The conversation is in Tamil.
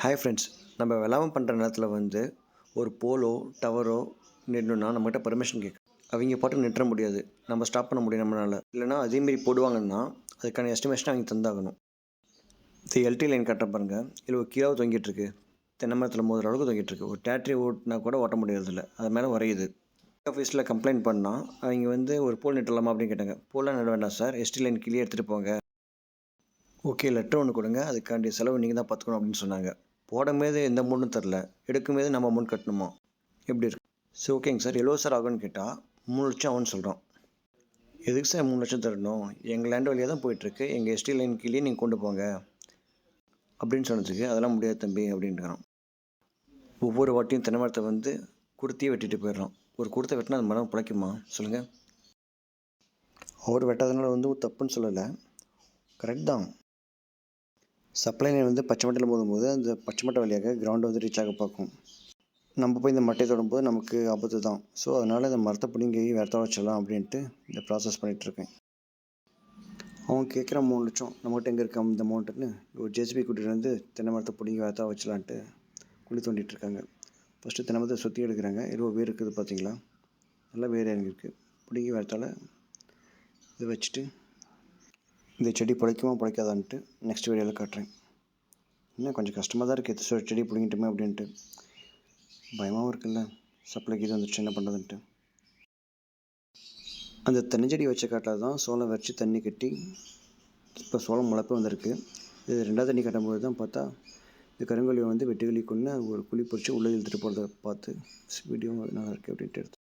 ஹாய் ஃப்ரெண்ட்ஸ் நம்ம வெள்ளாமை பண்ணுற நேரத்தில் வந்து ஒரு போலோ டவரோ நிடணும்னா நம்மகிட்ட பர்மிஷன் கேட்கும் அவங்க பாட்டு நிறுத்த முடியாது. நம்ம ஸ்டாப் பண்ண முடியும் நம்மளால். இல்லைனா அதேமாரி போடுவாங்கன்னா அதுக்கான எஸ்டிமேஷன் அவங்க தந்தாகணும். இது எல்டி லைன் கட்ட பாருங்கள் இல்லை ஒரு கீழாவை தொங்கிட்டுருக்கு தென்னமரத்தில் தென்னை மரத்தில் மோதுற அளவுக்கு தொங்கிட்டுருக்கு ஒரு டேட்ரி ஓட்டினா கூட ஓட்ட முடியறதில்ல. அது மேலே வரையுது. ஆஃபீஸில் கம்ப்ளைண்ட் பண்ணால் அவங்க வந்து ஒரு போல் நிட்டலாமா அப்படின்னு கேட்டாங்க. போலாம் நட வேண்டாம் சார் எஸ்டி லைன் கீழே எடுத்துகிட்டு போங்க. ஓகே லெட்டர் ஒன்று கொடுங்க. அதுக்காண்டி செலவு நீங்கள் தான் பார்த்துக்கணும் அப்படின்னு சொன்னாங்க. போடும்போது எந்த அமௌண்ட்டும் தரல. எடுக்கும்போது நம்ம அமௌண்ட் கட்டணுமா? எப்படி இருக்கு? சரி ஓகேங்க சார். எவ்வளோ சார் ஆகும்னு கேட்டால் மூணு லட்சம் ஆகும்னு சொல்கிறோம் எதுக்கு சார் மூணு லட்சம் தரணும்? எங்கள் லேண்ட் வழியாக தான் போயிட்டுருக்கு. எங்கள் எஸ்டி லைன் கீழே நீங்கள் கொண்டு போங்க. அப்படின்னு சொன்னதுக்கு அதெல்லாம் முடியாது தம்பி அப்படின்றான் ஒவ்வொரு வாட்டியும் தென்னை மரத்தை வந்து குடுத்தியே வெட்டிட்டு போயிடுறோம் ஒரு குடுத்தை வெட்டினா அந்த மரம் பிழைக்குமா சொல்லுங்கள் அவர் வெட்டாதனால வந்து தப்புன்னு சொல்லலை. கரெக்ட் தான். சப்ளை லைன் வந்து பச்சை மட்டையில் போதும்போது அந்த பச்சை மட்டை வழியாக கிரவுண்டு வந்து ரீச் ஆக பார்க்கும். நம்ம போய் இந்த மட்டையை தொடும்போது நமக்கு ஆபத்து தான். ஸோ அதனால் இந்த மரத்தை பிடிங்கி வேறத்த வச்சிடலாம் அப்படின்ட்டு இந்த ப்ராசஸ் பண்ணிகிட்ருக்கேன் அவங்க கேட்குற மூணு லட்சம் நம்மகிட்ட எங்கே இருக்கோம் இந்த அமௌண்ட்டுன்னு ஒரு ஜேசிபி கூட்டிகிட்டு வந்து தென்னை மரத்தை பிடிங்கி வேறத்தா வச்சலான்ட்டு குழி தோண்டிகிட்ருக்காங்க ஃபஸ்ட்டு தென்னை மரத்தை சுற்றி எடுக்கிறாங்க. இருபது வேர் இருக்குது பார்த்தீங்களா? நல்லா வேறு இறங்கியிருக்கு. பிடிங்கி வேறத்தால இதை வச்சுட்டு இந்த செடி பிழைக்குமா பிடிக்காதான்ட்டு நெக்ஸ்ட் வீடியோவில் காட்டுறேன். இன்னும் கொஞ்சம் கஷ்டமாக தான் இருக்குது எத்தனை செடி பிடிங்கிட்டுமே அப்படின்ட்டு. பயமாகவும் இருக்குல்ல. சப்ளைக்கு இது வந்துச்சு என்ன பண்ணுறதுன்ட்டு அந்த தென்னஞ்செடி வச்ச காட்டில் தான் சோளம் வச்சு தண்ணி கட்டி இப்போ சோளம் முளைப்பே வந்திருக்கு. இது ரெண்டாவது தண்ணி கட்டும்போது தான் பார்த்தா இந்த கருங்கோழியை வந்து வெட்டுக்கிளி கொண்டு ஒரு குழி பொறிச்சு உள்ளே இழுத்துட்டு போகிறத பார்த்து வீடியோ நல்லா இருக்குது அப்படின்ட்டு எடுத்து